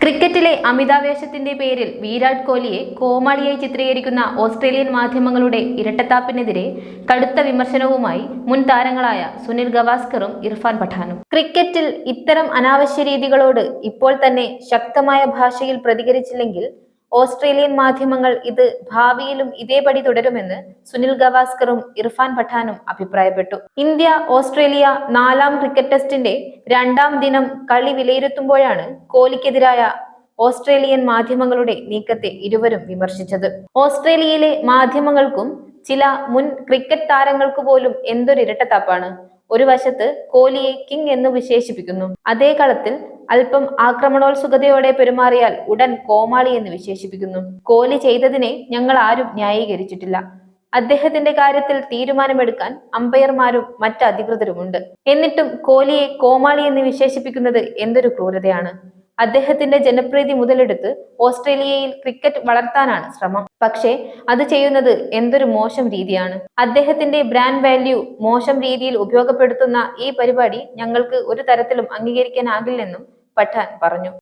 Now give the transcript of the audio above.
ക്രിക്കറ്റിലെ അമിതാവേശത്തിന്റെ പേരിൽ വിരാട് കോഹ്ലിയെ കോമാളിയായി ചിത്രീകരിക്കുന്ന ഓസ്ട്രേലിയൻ മാധ്യമങ്ങളുടെ ഇരട്ടത്താപ്പിനെതിരെ കടുത്ത വിമർശനവുമായി മുൻ താരങ്ങളായ സുനിൽ ഗവാസ്കറും ഇർഫാൻ പഠാനും. ക്രിക്കറ്റിൽ ഇത്തരം അനാവശ്യ രീതികളോട് ഇപ്പോൾ തന്നെ ശക്തമായ ഭാഷയിൽ പ്രതികരിച്ചില്ലെങ്കിൽ ഓസ്ട്രേലിയൻ മാധ്യമങ്ങൾ ഇത് ഭാവിയിലും ഇതേപടി തുടരുമെന്ന് സുനിൽ ഗവാസ്കറും ഇർഫാൻ പഠാനും അഭിപ്രായപ്പെട്ടു. ഇന്ത്യ ഓസ്ട്രേലിയ നാലാം ക്രിക്കറ്റ് ടെസ്റ്റിന്റെ രണ്ടാം ദിനം കളി വിലയിരുത്തുമ്പോഴാണ് കോഹ്ലിക്കെതിരായ ഓസ്ട്രേലിയൻ മാധ്യമങ്ങളുടെ നീക്കത്തെ ഇരുവരും വിമർശിച്ചത്. ഓസ്ട്രേലിയയിലെ മാധ്യമങ്ങൾക്കും ചില മുൻ ക്രിക്കറ്റ് താരങ്ങൾക്ക് പോലും എന്തൊരു ഇരട്ടത്താപ്പാണ് ഒരു വശത്ത് കോഹ്ലിയെ കിങ് എന്ന് വിശേഷിപ്പിക്കുന്നു. അതേ കളത്തിൽ അല്പം ആക്രമണോത്സുകതയോടെ പെരുമാറിയാൽ ഉടൻ കോമാളി എന്ന് വിശേഷിപ്പിക്കുന്നു. കോലി ചെയ്തതിനെ ഞങ്ങൾ ആരും ന്യായീകരിച്ചിട്ടില്ല. അദ്ദേഹത്തിന്റെ കാര്യത്തിൽ തീരുമാനമെടുക്കാൻ അമ്പയർമാരും മറ്റ് അധികൃതരുമുണ്ട്. എന്നിട്ടും കോലിയെ കോമാളി എന്ന് വിശേഷിപ്പിക്കുന്നത് എന്തൊരു ക്രൂരതയാണ്. അദ്ദേഹത്തിന്റെ ജനപ്രീതി മുതലെടുത്ത് ഓസ്ട്രേലിയയിൽ ക്രിക്കറ്റ് വളർത്താനാണ് ശ്രമം. പക്ഷേ അത് ചെയ്യുന്നത് എന്തൊരു മോശം രീതിയാണ്. അദ്ദേഹത്തിന്റെ ബ്രാൻഡ് വാല്യൂ മോശം രീതിയിൽ ഉപയോഗപ്പെടുത്തുന്ന ഈ പരിപാടി ഞങ്ങൾക്ക് ഒരു തരത്തിലും അംഗീകരിക്കാനാകില്ലെന്നും പഠാൻ പറഞ്ഞു.